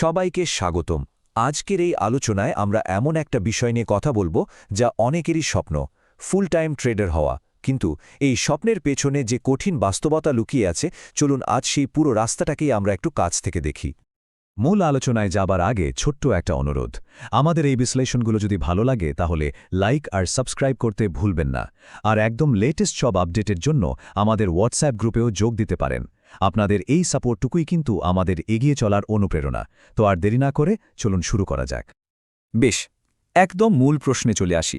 সবাইকে স্বাগতম। আজকের এই আলোচনায় আমরা এমন একটা বিষয় নিয়ে কথা বলব যা অনেকেরই স্বপ্ন ফুল টাইম ট্রেডার হওয়া। কিন্তু এই স্বপ্নের পেছনে যে কঠিন বাস্তবতা লুকিয়ে আছে, চলুন আজ সেই পুরো রাস্তাটাকেই আমরা একটু কাছ থেকে দেখি। মূল আলোচনায় যাবার আগে ছোট্ট একটা অনুরোধ। আমাদের এই বিশ্লেষণগুলো যদি ভালো লাগে, তাহলে লাইক আর সাবস্ক্রাইব করতে ভুলবেন না। আর একদম লেটেস্ট সব আপডেটের জন্য আমাদের হোয়াটসঅ্যাপ গ্রুপেও যোগ দিতে পারেন। আপনাদের এই সাপোর্টটুকুই কিন্তু আমাদের এগিয়ে চলার অনুপ্রেরণা। তো আর দেরি না করে চলুন শুরু করা যাক। বেশ, একদম মূল প্রশ্নে চলে আসি।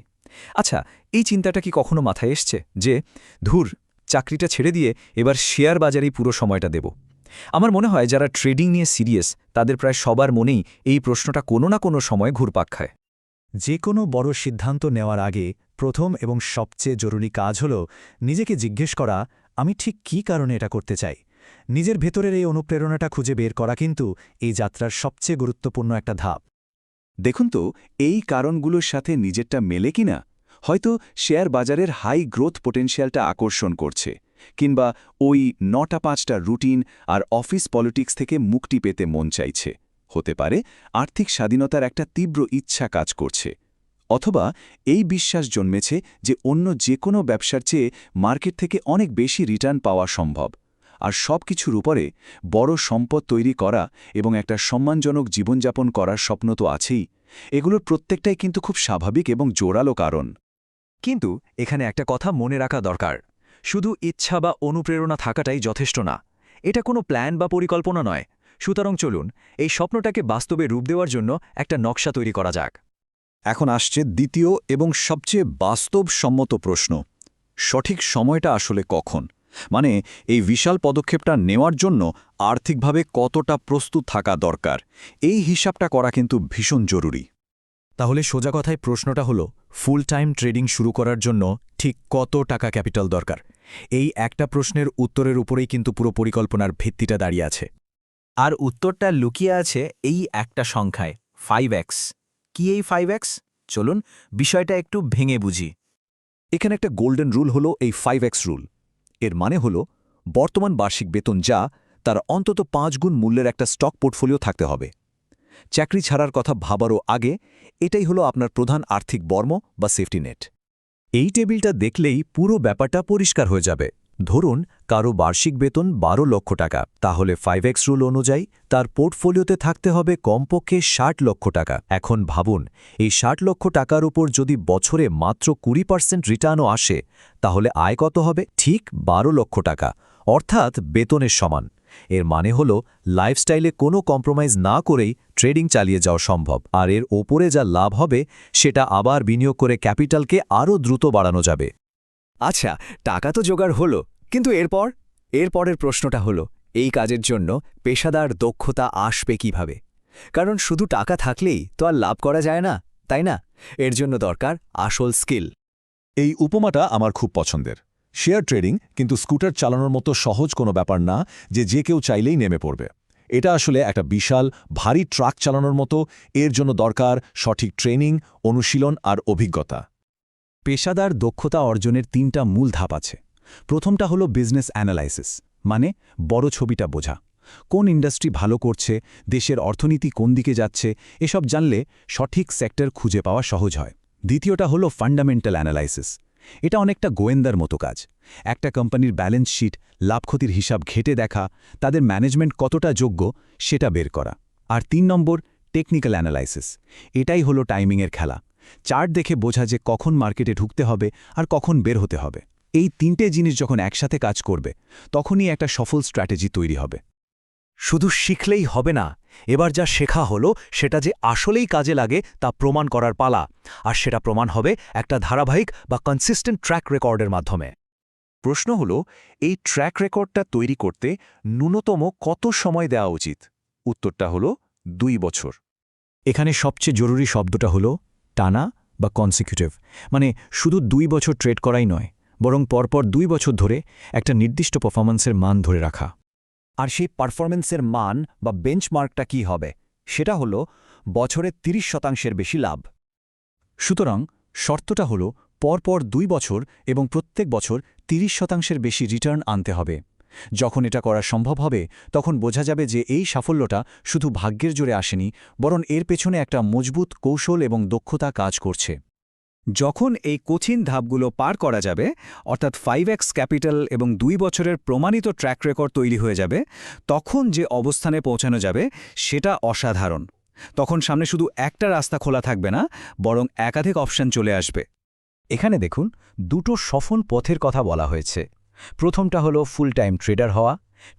আচ্ছা এই চিন্তাটা কি কখনো মাথায় এসছে যে, ধুর, চাকরিটা ছেড়ে দিয়ে এবার শেয়ার বাজারেই পুরো সময়টা দেব? আমার মনে হয় যারা ট্রেডিং নিয়ে সিরিয়াস, তাদের প্রায় সবার মনেই এই প্রশ্নটা কোনো না কোনো সময় ঘুরপাক খায়। যে কোনো বড় সিদ্ধান্ত নেওয়ার আগে প্রথম এবং সবচেয়ে জরুরি কাজ হল নিজেকে জিজ্ঞেস করা, আমি ঠিক কী কারণে এটা করতে চাই? নিজের ভেতরের এই অনুপ্রেরণাটা খুঁজে বের করা কিন্তু এই যাত্রার সবচেয়ে গুরুত্বপূর্ণ একটা ধাপ। দেখুন তো, এই কারণগুলোর সাথে নিজেরটা মেলে কিনা হয়তো শেয়ার বাজারের হাই গ্রোথ পোটেনশিয়ালটা আকর্ষণ করছে, কিংবা ওই নটা পাঁচটা রুটিন আর অফিস পলিটিক্স থেকে মুক্তি পেতে মন চাইছে। হতে পারে আর্থিক স্বাধীনতার একটা তীব্র ইচ্ছা কাজ করছে, অথবা এই বিশ্বাস জন্মেছে যে অন্য যে কোনো ব্যবসার চেয়ে মার্কেট থেকে অনেক বেশি রিটার্ন পাওয়া সম্ভব। আর সব কিছুর উপরে বড় সম্পদ তৈরি করা এবং একটা সম্মানজনক জীবনযাপন করার স্বপ্ন তো আছেই। এগুলোর প্রত্যেকটাই কিন্তু খুব স্বাভাবিক এবং জোরালো কারণ। কিন্তু এখানে একটা কথা মনে রাখা দরকার। শুধু ইচ্ছা বা অনুপ্রেরণা থাকাটাই যথেষ্ট না। এটা কোনো প্ল্যান বা পরিকল্পনা নয়। সুতরাং চলুন, এই স্বপ্নটাকে বাস্তবে রূপ দেওয়ার জন্য একটা নকশা তৈরি করা যাক। এখন আসছে দ্বিতীয় এবং সবচেয়ে বাস্তবসম্মত প্রশ্ন। সঠিক সময়টা আসলে কখন? মানে এই বিশাল পদক্ষেপটা নেওয়ার জন্য আর্থিকভাবে কতটা প্রস্তুত থাকা দরকার, এই হিসাবটা করা কিন্তু ভীষণ জরুরি। তাহলে সোজা কথায় প্রশ্নটা হলো ফুল টাইম ট্রেডিং শুরু করার জন্য ঠিক কত টাকা ক্যাপিটাল দরকার? এই একটা প্রশ্নের উত্তরের উপরেই কিন্তু পুরো পরিকল্পনার ভিত্তিটা দাঁড়িয়ে আছে। আর উত্তরটা লুকিয়ে আছে এই একটা সংখ্যায় ফাইভ এক্স কি এই ফাইভ এক্স চলুন বিষয়টা একটু ভেঙে বুঝি। এখানে একটা গোল্ডেন রুল হলো এই ফাইভ এক্স রুল এর মানে হল, বর্তমান বার্ষিক বেতন যা, তার অন্তত পাঁচ গুণ মূল্যের একটা স্টক পোর্টফোলিও থাকতে হবে। চাকরি ছাড়ার কথা ভাবারও আগে, এটাই হলো আপনার প্রধান আর্থিক বর্ম বা সেফটি নেট। এই টেবিলটা দেখলেই পুরো ব্যাপারটা পরিষ্কার হয়ে যাবে। ধরুন, কারও বার্ষিক বেতন বারো লক্ষ টাকা, তাহলে ফাইভ এক্স রুল অনুযায়ী তার পোর্টফোলিওতে থাকতে হবে কমপক্ষে ষাট লক্ষ টাকা। এখন ভাবুন, এই ষাট লক্ষ টাকার উপর যদি বছরে মাত্র কুড়ি পার্সেন্ট রিটার্নও আসে, তাহলে আয় কত হবে? ঠিক বারো লক্ষ টাকা, অর্থাৎ বেতনের সমান। এর মানে হল লাইফস্টাইলে কোনো কম্প্রোমাইজ না করেই ট্রেডিং চালিয়ে যাওয়া সম্ভব। আর এর ওপরে যা লাভ হবে, সেটা আবার বিনিয়োগ করে ক্যাপিটালকে আরও দ্রুত বাড়ানো যাবে। আচ্ছা টাকা তো জোগাড় হলো। কিন্তু এরপর এরপরের প্রশ্নটা হলো এই কাজের জন্য পেশাদার দক্ষতা আসবে কীভাবে? কারণ শুধু টাকা থাকলেই তো আর লাভ করা যায় না তাই না? এর জন্য দরকার আসল স্কিল। এই উপমাটা আমার খুব পছন্দের। শেয়ার ট্রেডিং কিন্তু স্কুটার চালানোর মতো সহজ কোনো ব্যাপার না যে যে কেউ চাইলেই নেমে পড়বে। এটা আসলে একটা বিশাল ভারী ট্রাক চালানোর মতো এর জন্য দরকার সঠিক ট্রেনিং অনুশীলন আর অভিজ্ঞতা। পেশাদার দক্ষতা অর্জনের তিনটা মূল ধাপ আছে। প্রথমটা হলো বিজনেস অ্যানালাইসিস মানে বড় ছবিটা বোঝা। কোন ইন্ডাস্ট্রি ভালো করছে, দেশের অর্থনীতি কোন দিকে যাচ্ছে, এসব জানলে সঠিক সেক্টর খুঁজে পাওয়া সহজ হয়। দ্বিতীয়টা হলো ফান্ডামেন্টাল অ্যানালাইসিস এটা অনেকটা গোয়েন্দার মতো কাজ। একটা কোম্পানির ব্যালেন্স শিট লাভক্ষতির হিসাব ঘেটে দেখা, তাদের ম্যানেজমেন্ট কতটা যোগ্য, সেটা বের করা। আর তিন নম্বর টেকনিক্যাল অ্যানালাইসিস এটাই হলো টাইমিংয়ের খেলা। চার্ট দেখে বোঝা যে কখন মার্কেটে ঢুকতে হবে আর কখন বের হতে হবে। এই তিনটে জিনিস যখন একসাথে কাজ করবে, তখনই একটা সফল স্ট্র্যাটেজি তৈরি হবে। শুধু শিখলেই হবে না, এবার যা শেখা হলো সেটা যে আসলেই কাজে লাগে তা প্রমাণ করার পালা, আর সেটা প্রমাণ হবে একটা ধারাবাহিক বা কনসিস্টেন্ট ট্র্যাক রেকর্ডের মাধ্যমে। প্রশ্ন হল, এই ট্র্যাক রেকর্ডটা তৈরি করতে ন্যূনতম কত সময় দেওয়া উচিত? উত্তরটা হল দুই বছর। এখানে সবচেয়ে জরুরি শব্দটা হলো টানা বা কনসিকিউটিভ মানে শুধু দুই বছর ট্রেড করাই নয় বরং পরপর দুই বছর ধরে একটা নির্দিষ্ট পারফরম্যান্সের মান ধরে রাখা। আর সেই পারফরমেন্সের মান বা বেঞ্চমার্কটা কি হবে, সেটা হলো বছরে ৩০ শতাংশের বেশি লাভ। সুতরাং শর্তটা হল পরপর দুই বছর এবং প্রত্যেক বছর ৩০ শতাংশের বেশি রিটার্ন আনতে হবে। যখন এটা করা সম্ভব হবে, তখন বোঝা যাবে যে এই সাফল্যটা শুধু ভাগ্যের জোরে আসেনি, বরং এর পেছনে একটা মজবুত কৌশল এবং দক্ষতা কাজ করছে। যখন এই কঠিন ধাপগুলো পার করা যাবে, অর্থাৎ ফাইভ এক্স ক্যাপিটাল এবং দুই বছরের প্রমাণিত ট্র্যাক রেকর্ড তৈরি হয়ে যাবে, তখন যে অবস্থানে পৌঁছানো যাবে সেটা অসাধারণ। তখন সামনে শুধু একটা রাস্তা খোলা থাকবে না, বরং একাধিক অপশন চলে আসবে। এখানে দেখুন, দুটো সফল পথের কথা বলা হয়েছে। প্রথমটা হলো ফুল টাইম ট্রেডার হওয়া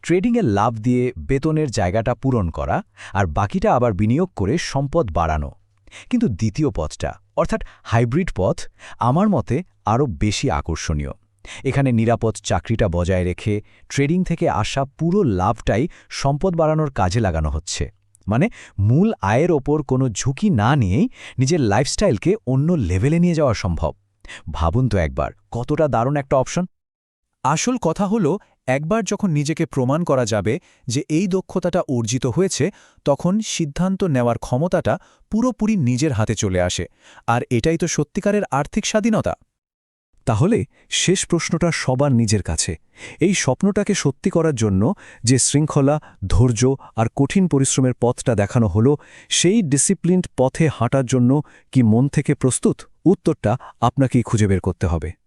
ট্রেডিংয়ের লাভ দিয়ে বেতনের জায়গাটা পূরণ করা, আর বাকিটা আবার বিনিয়োগ করে সম্পদ বাড়ানো। কিন্তু দ্বিতীয় পথটা অর্থাৎ হাইব্রিড পথ আমার মতে আরও বেশি আকর্ষণীয়। এখানে নিরাপদ চাকরিটা বজায় রেখে ট্রেডিং থেকে আসা পুরো লাভটাই সম্পদ বাড়ানোর কাজে লাগানো হচ্ছে। মানে মূল আয়ের ওপর কোনো ঝুঁকি না নিয়েই নিজের লাইফস্টাইলকে অন্য লেভেলে নিয়ে যাওয়া সম্ভব। ভাবুন তো একবার, কতটা দারুণ একটা অপশন। আসল কথা হলো একবার যখন নিজেকে প্রমাণ করা যাবে যে এই দক্ষতাটা অর্জিত হয়েছে, তখন সিদ্ধান্ত নেওয়ার ক্ষমতাটা পুরোপুরি নিজের হাতে চলে আসে। আর এটাই তো সত্যিকারের আর্থিক স্বাধীনতা। তাহলে শেষ প্রশ্নটা সবার নিজের কাছে। এই স্বপ্নটাকে সত্যি করার জন্য যে শৃঙ্খলা, ধৈর্য আর কঠিন পরিশ্রমের পথটা দেখানো হলো, সেই ডিসিপ্লিনড পথে হাঁটার জন্য কি মন থেকে প্রস্তুত? উত্তরটা আপনাকেই খুঁজে বের করতে হবে।